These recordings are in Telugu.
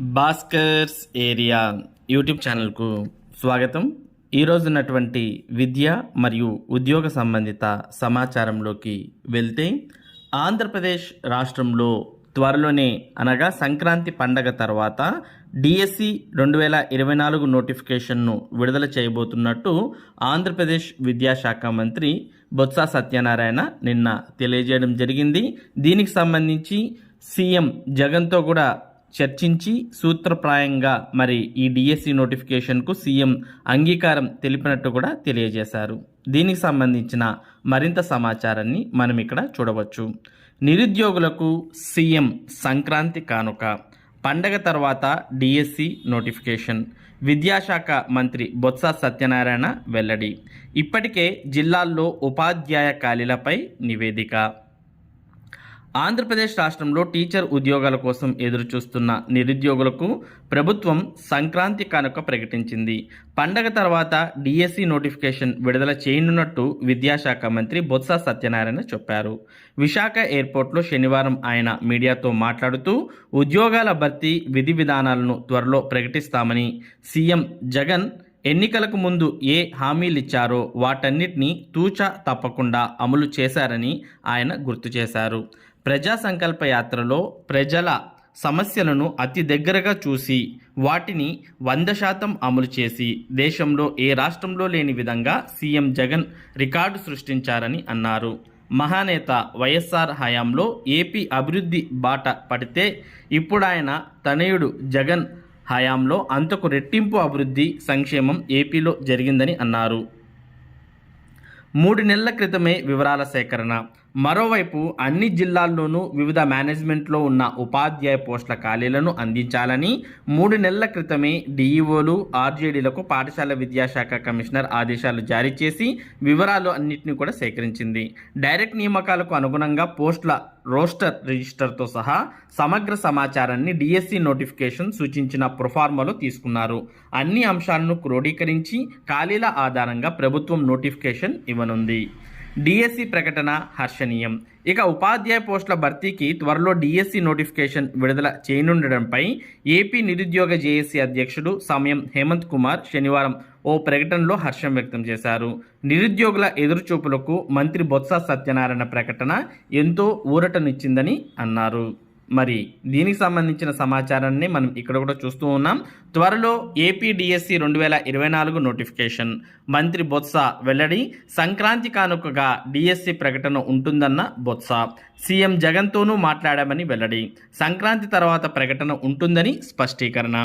భాస్కర్స్ ఏరియా యూట్యూబ్ ఛానల్కు స్వాగతం. ఈరోజున్నటువంటి విద్య మరియు ఉద్యోగ సంబంధిత సమాచారంలోకి వెళ్తే ఆంధ్రప్రదేశ్ రాష్ట్రంలో త్వరలోనే అనగా సంక్రాంతి పండగ తర్వాత డిఎస్సి రెండు వేల ఇరవై నాలుగు నోటిఫికేషన్ను విడుదల చేయబోతున్నట్టు ఆంధ్రప్రదేశ్ విద్యాశాఖ మంత్రి బొత్స సత్యనారాయణ నిన్న తెలియజేయడం జరిగింది. దీనికి సంబంధించి సీఎం జగన్తో కూడా చర్చించి సూత్రప్రాయంగా మరి ఈ డిఎస్సి నోటిఫికేషన్కు సీఎం అంగీకారం తెలిపినట్టు కూడా తెలియజేశారు. దీనికి సంబంధించిన మరింత సమాచారాన్ని మనం ఇక్కడ చూడవచ్చు. నిరుద్యోగులకు సీఎం సంక్రాంతి కానుక. పండగ తర్వాత డిఎస్సి నోటిఫికేషన్. విద్యాశాఖ మంత్రి బొత్స సత్యనారాయణ వెల్లడి. ఇప్పటికే జిల్లాల్లో ఉపాధ్యాయ ఖాళీలపై నివేదిక. ఆంధ్రప్రదేశ్ రాష్ట్రంలో టీచర్ ఉద్యోగాల కోసం ఎదురుచూస్తున్న నిరుద్యోగులకు ప్రభుత్వం సంక్రాంతి కానుక ప్రకటించింది. పండగ తర్వాత డిఎస్సి నోటిఫికేషన్ విడుదల చేయనున్నట్టు విద్యాశాఖ మంత్రి బొత్స సత్యనారాయణ చెప్పారు. విశాఖ ఎయిర్పోర్ట్లో శనివారం ఆయన మీడియాతో మాట్లాడుతూ ఉద్యోగాల భర్తీ విధి విధానాలను త్వరలో ప్రకటిస్తామని సీఎం జగన్ ఎన్నికలకు ముందు ఏ హామీలిచ్చారో వాటన్నిటినీ తూచా తప్పకుండా అమలు చేశారని ఆయన గుర్తు చేశారు. ప్రజా సంకల్ప యాత్రలో ప్రజల సమస్యలను అతి దగ్గరగా చూసి వాటిని వంద శాతం అమలు చేసి దేశంలో ఏ రాష్ట్రంలో లేని విధంగా సీఎం జగన్ రికార్డు సృష్టించారని అన్నారు. మహానేత వైఎస్ఆర్ హయాంలో ఏపీ అభివృద్ధి బాట పడితే ఇప్పుడు ఆయన తనయుడు జగన్ హయాంలో అంతకు రెట్టింపు అభివృద్ధి సంక్షేమం ఏపీలో జరిగిందని అన్నారు. మూడు నెలల క్రితమే వివరాల సేకరణ. మరోవైపు అన్ని జిల్లాల్లోనూ వివిధ మేనేజ్మెంట్లో ఉన్న ఉపాధ్యాయ పోస్టుల ఖాళీలను అందించాలని మూడు నెలల క్రితమే డీఈఓలు ఆర్జేడీలకు పాఠశాల విద్యాశాఖ కమిషనర్ ఆదేశాలు జారీ చేసి వివరాలు అన్నింటినీ కూడా సేకరించింది. డైరెక్ట్ నియామకాలకు అనుగుణంగా పోస్టుల రోస్టర్ రిజిస్టర్తో సహా సమగ్ర సమాచారాన్ని డిఎస్సి నోటిఫికేషన్ సూచించిన ప్రొఫార్మాలో తీసుకున్నారు. అన్ని అంశాలను క్రోడీకరించి ఖాళీల ఆధారంగా ప్రభుత్వం నోటిఫికేషన్ ఇవ్వనుంది. డిఎస్సి ప్రకటన హర్షణీయం. ఇక ఉపాధ్యాయ పోస్టుల భర్తీకి త్వరలో డిఎస్సి నోటిఫికేషన్ విడుదల చేయనుండడంపై ఏపీ నిరుద్యోగ జేఏసీ అధ్యక్షుడు సమయం హేమంత్ కుమార్ శనివారం ఓ ప్రకటనలో హర్షం వ్యక్తం చేశారు. నిరుద్యోగుల ఎదురుచూపులకు మంత్రి బొత్స సత్యనారాయణ ప్రకటన ఎంతో ఊరటనిచ్చిందని అన్నారు. మరి దీనికి సంబంధించిన సమాచారాన్ని మనం ఇక్కడ కూడా చూస్తూ ఉన్నాం. త్వరలో ఏపీడిఎస్సి రెండు వేల ఇరవై నాలుగు నోటిఫికేషన్ మంత్రి బొత్స వెల్లడి సంక్రాంతి కానుకగా డిఎస్సి ప్రకటన ఉంటుందన్న బొత్స. సీఎం జగన్తోనూ మాట్లాడామని వెల్లడి. సంక్రాంతి తర్వాత ప్రకటన ఉంటుందని స్పష్టీకరణ.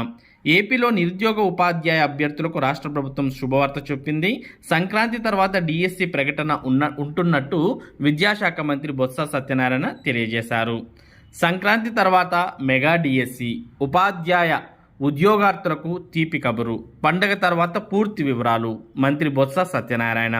ఏపీలో నిరుద్యోగ ఉపాధ్యాయ అభ్యర్థులకు రాష్ట్ర ప్రభుత్వం శుభవార్త చెప్పింది. సంక్రాంతి తర్వాత డిఎస్సి ప్రకటన ఉన్న ఉంటున్నట్టు విద్యాశాఖ మంత్రి బొత్స సత్యనారాయణ తెలియజేశారు. సంక్రాంతి తర్వాత మెగా డిఎస్సి ఉపాధ్యాయ ఉద్యోగార్థులకు తీపి కబురు పండగ తర్వాత పూర్తి వివరాలు. మంత్రి బొత్స సత్యనారాయణ.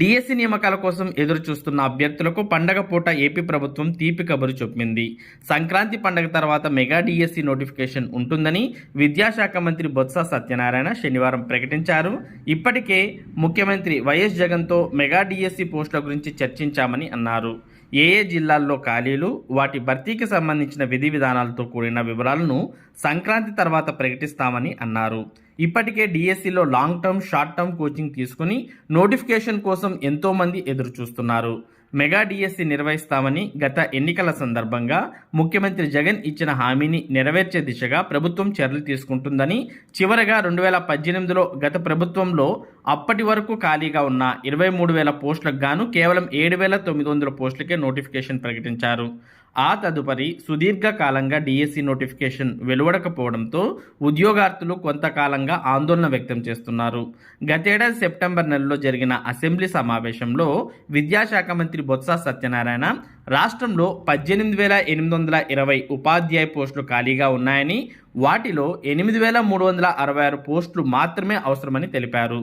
డిఎస్సి నియామకాల కోసం ఎదురు చూస్తున్న అభ్యర్థులకు పండగ పూట ఏపీ ప్రభుత్వం తీపి కబురు చెప్పింది. సంక్రాంతి పండగ తర్వాత మెగా డిఎస్సి నోటిఫికేషన్ ఉంటుందని విద్యాశాఖ మంత్రి బొత్స సత్యనారాయణ శనివారం ప్రకటించారు. ఇప్పటికే ముఖ్యమంత్రి వైఎస్ జగన్తో మెగా డిఎస్సి పోస్టుల గురించి చర్చించామని అన్నారు. ఏ ఏ జిల్లాల్లో ఖాళీలు వాటి భర్తీకి సంబంధించిన విధి విధానాలతో కూడిన వివరాలను సంక్రాంతి తర్వాత ప్రకటిస్తామని అన్నారు. ఇప్పటికే డిఎస్సిలో long term short term coaching తీసుకుని నోటిఫికేషన్ కోసం ఎంతోమంది ఎదురు చూస్తున్నారు మెగా డిఎస్సి నిర్వహిస్తామని గత ఎన్నికల సందర్భంగా ముఖ్యమంత్రి జగన్ ఇచ్చిన హామీని నెరవేర్చే దిశగా ప్రభుత్వం చర్యలు తీసుకుంటుందని చివరగా రెండు వేల పద్దెనిమిదిలో గత ప్రభుత్వంలో అప్పటి వరకు ఖాళీగా ఉన్న ఇరవై మూడు వేల పోస్టులకు గాను కేవలం ఏడు వేల తొమ్మిది వందల పోస్టులకే నోటిఫికేషన్ ప్రకటించారు. ఆ తదుపరి సుదీర్ఘకాలంగా డిఎస్సి నోటిఫికేషన్ వెలువడకపోవడంతో ఉద్యోగార్థులు కొంతకాలంగా ఆందోళన వ్యక్తం చేస్తున్నారు. గతేడాది సెప్టెంబర్ నెలలో జరిగిన అసెంబ్లీ సమావేశంలో విద్యాశాఖ మంత్రి బొత్స సత్యనారాయణ రాష్ట్రంలో పద్దెనిమిది వేల ఎనిమిది వందల ఇరవై ఉపాధ్యాయ పోస్టులు ఖాళీగా ఉన్నాయని వాటిలో ఎనిమిది వేల మూడు వందల అరవై ఆరు పోస్టులు మాత్రమే అవసరమని తెలిపారు.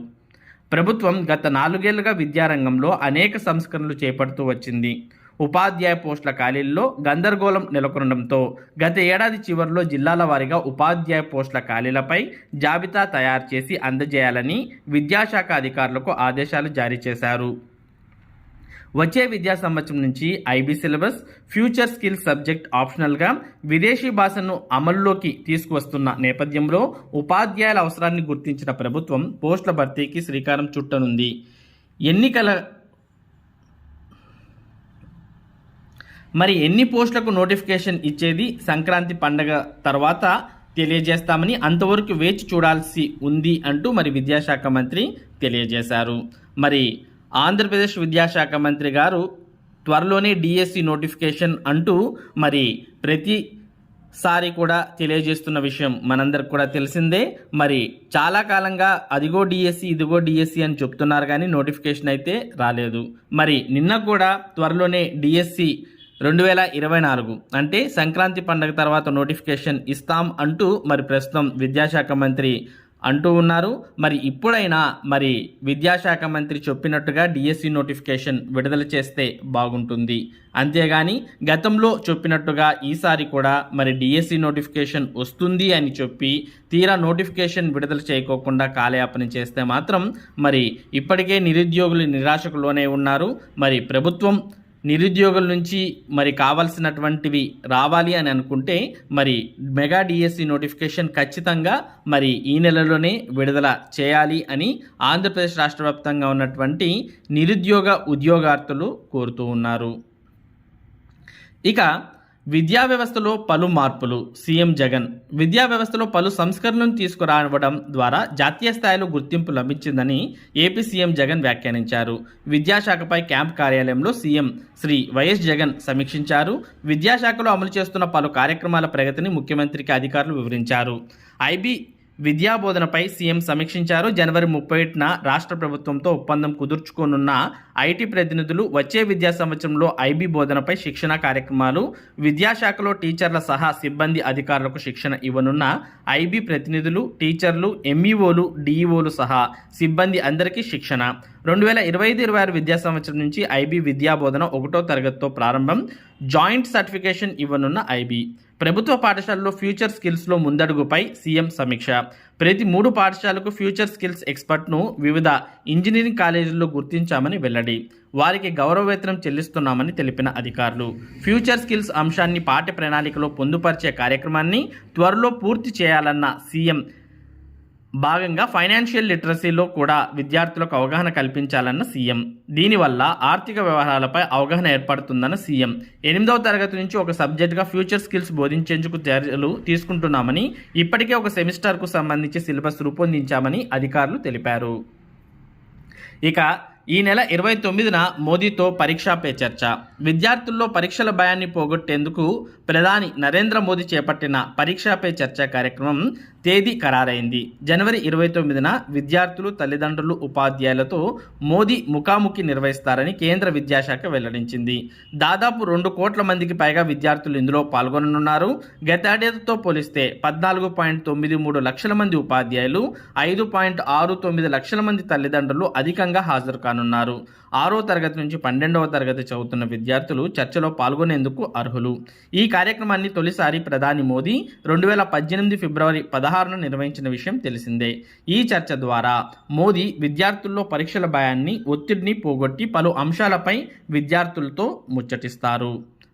ప్రభుత్వం గత నాలుగేళ్ళుగా విద్యారంగంలో అనేక సంస్కరణలు చేపడుతూ వచ్చింది. ఉపాధ్యాయ పోస్టుల ఖాళీల్లో గందరగోళం నెలకొనడంతో గత ఏడాది చివరిలో జిల్లాల వారీగా ఉపాధ్యాయ పోస్టుల ఖాళీలపై జాబితా తయారు చేసి అందజేయాలని విద్యాశాఖ అధికారులకు ఆదేశాలు జారీ చేశారు. వచ్చే విద్యా సంవత్సరం నుంచి IB syllabus future skills subject ఆప్షనల్గా విదేశీ భాషను అమల్లోకి తీసుకువస్తున్న నేపథ్యంలో ఉపాధ్యాయుల అవసరాన్ని గుర్తించిన ప్రభుత్వం పోస్టుల భర్తీకి శ్రీకారం చుట్టనుంది. ఎన్నికల మరి ఎన్ని పోస్టులకు నోటిఫికేషన్ ఇచ్చేది సంక్రాంతి పండగ తర్వాత తెలియజేస్తామని అంతవరకు వేచి చూడాల్సి ఉంది అంటూ మరి విద్యాశాఖ మంత్రి తెలియజేశారు. మరి ఆంధ్రప్రదేశ్ విద్యాశాఖ మంత్రి గారు త్వరలోనే డిఎస్సి నోటిఫికేషన్ అంటూ మరి ప్రతిసారి కూడా తెలియజేస్తున్న విషయం మనందరికి కూడా తెలిసిందే. మరి చాలా కాలంగా అదిగో డిఎస్సి ఇదిగో డిఎస్సి అని చెప్తున్నారు కానీ నోటిఫికేషన్ అయితే రాలేదు. మరి నిన్న కూడా త్వరలోనే డిఎస్సి రెండు వేల ఇరవై నాలుగు అంటే సంక్రాంతి పండగ తర్వాత నోటిఫికేషన్ ఇస్తాం అంటూ మరి ప్రస్తుతం విద్యాశాఖ మంత్రి అంటూ ఉన్నారు. మరి ఇప్పుడైనా మరి విద్యాశాఖ మంత్రి చెప్పినట్టుగా డిఎస్సి నోటిఫికేషన్ విడుదల చేస్తే బాగుంటుంది. అంతేగాని గతంలో చెప్పినట్టుగా ఈసారి కూడా మరి డిఎస్సి నోటిఫికేషన్ వస్తుంది అని చెప్పి తీరా నోటిఫికేషన్ విడుదల చేయకోకుండా కాలయాపన చేస్తే మాత్రం మరి ఇప్పటికే నిరుద్యోగులు నిరాశకు లోనే ఉన్నారు. మరి ప్రభుత్వం నిరుద్యోగుల నుంచి మరి కావాల్సినటువంటివి రావాలి అని అనుకుంటే మరి మెగా డిఎస్సి నోటిఫికేషన్ ఖచ్చితంగా మరి ఈ నెలలోనే విడుదల చేయాలి అని ఆంధ్రప్రదేశ్ రాష్ట్ర వ్యాప్తంగా ఉన్నటువంటి నిరుద్యోగ ఉద్యోగార్థులు కోరుతూ ఉన్నారు. ఇక విద్యా వ్యవస్థలో పలు మార్పులు. సీఎం జగన్ విద్యా వ్యవస్థలో పలు సంస్కరణలను తీసుకురావడం ద్వారా జాతీయ స్థాయిలో గుర్తింపు లభించిందని ఏపీ సీఎం జగన్ వ్యాఖ్యానించారు. విద్యాశాఖపై క్యాంప్ కార్యాలయంలో సీఎం శ్రీ వైఎస్ జగన్ సమీక్షించారు. విద్యాశాఖలో అమలు చేస్తున్న పలు కార్యక్రమాల ప్రగతిని ముఖ్యమంత్రికి అధికారులు వివరించారు. ఐబీ విద్యా బోధనపై సీఎం సమీక్షించారు. జనవరి ముప్పై రాష్ట్ర ప్రభుత్వంతో ఒప్పందం కుదుర్చుకోనున్న ఐటీ ప్రతినిధులు వచ్చే విద్యా సంవత్సరంలో ఐబీ బోధనపై శిక్షణ కార్యక్రమాలు విద్యాశాఖలో టీచర్ల సహా సిబ్బంది అధికారులకు శిక్షణ ఇవ్వనున్న ఐబీ ప్రతినిధులు టీచర్లు ఎంఈఓలు డిఈఓలు సహా సిబ్బంది అందరికీ శిక్షణ. రెండు వేల ఇరవై ఐదు ఇరవై ఆరు విద్యా సంవత్సరం నుంచి ఐబీ విద్యా బోధన ఒకటో తరగతితో ప్రారంభం. జాయింట్ సర్టిఫికేషన్ ఇవ్వనున్న ఐబీ. ప్రభుత్వ పాఠశాలలో ఫ్యూచర్ స్కిల్స్లో ముందడుగుపై సీఎం సమీక్ష. ప్రతి మూడు పాఠశాలకు ఫ్యూచర్ స్కిల్స్ ఎక్స్పర్ట్ను వివిధ ఇంజనీరింగ్ కాలేజీల్లో గుర్తించామని వెల్లడి. వారికి గౌరవవేతనం చెల్లిస్తున్నామని తెలిపిన అధికారులు. ఫ్యూచర్ స్కిల్స్ అంశాన్ని పాఠ్య ప్రణాళికలో పొందుపరిచే కార్యక్రమాన్ని త్వరలో పూర్తి చేయాలన్న సీఎం భాగంగా ఫైనాన్షియల్ లిటరసీలో కూడా విద్యార్థులకు అవగాహన కల్పించాలన్న సీఎం. దీనివల్ల ఆర్థిక వ్యవహారాలపై అవగాహన ఏర్పడుతుందన్న సీఎం. ఎనిమిదవ తరగతి నుంచి ఒక సబ్జెక్టుగా ఫ్యూచర్ స్కిల్స్ బోధించేందుకు చర్యలు తీసుకుంటున్నామని ఇప్పటికే ఒక సెమిస్టర్కు సంబంధించి సిలబస్ రూపొందించామని అధికారులు తెలిపారు. ఇక ఈ నెల ఇరవై తొమ్మిదిన మోదీతో పరీక్షా పే చర్చ. విద్యార్థుల్లో పరీక్షల భయాన్ని పోగొట్టేందుకు ప్రధాని నరేంద్ర మోదీ చేపట్టిన పరీక్షా పే చర్చ కార్యక్రమం తేదీ ఖరారైంది. జనవరి ఇరవై తొమ్మిదిన విద్యార్థులు తల్లిదండ్రులు ఉపాధ్యాయులతో మోదీ ముఖాముఖి నిర్వహిస్తారని కేంద్ర విద్యాశాఖ వెల్లడించింది. దాదాపు రెండు కోట్ల మందికి పైగా విద్యార్థులు ఇందులో పాల్గొననున్నారు. గతేడాదితో పోలిస్తే పద్నాలుగు పాయింట్ తొమ్మిది మూడు లక్షల మంది ఉపాధ్యాయులు ఐదు పాయింట్ ఆరు తొమ్మిది లక్షల మంది తల్లిదండ్రులు అధికంగా హాజరు కానున్నారు ఆరో తరగతి నుంచి పన్నెండవ తరగతి చదువుతున్న విద్యార్థులు చర్చలో పాల్గొనేందుకు అర్హులు. ఈ కార్యక్రమాన్ని తొలిసారి ప్రధాని మోదీ రెండు వేల పద్దెనిమిది ఫిబ్రవరి పదహారున నిర్వహించిన విషయం తెలిసిందే. ఈ చర్చ ద్వారా మోదీ విద్యార్థుల్లో పరీక్షల భయాన్ని ఒత్తిడిని పోగొట్టి పలు అంశాలపై విద్యార్థులతో ముచ్చటిస్తారు.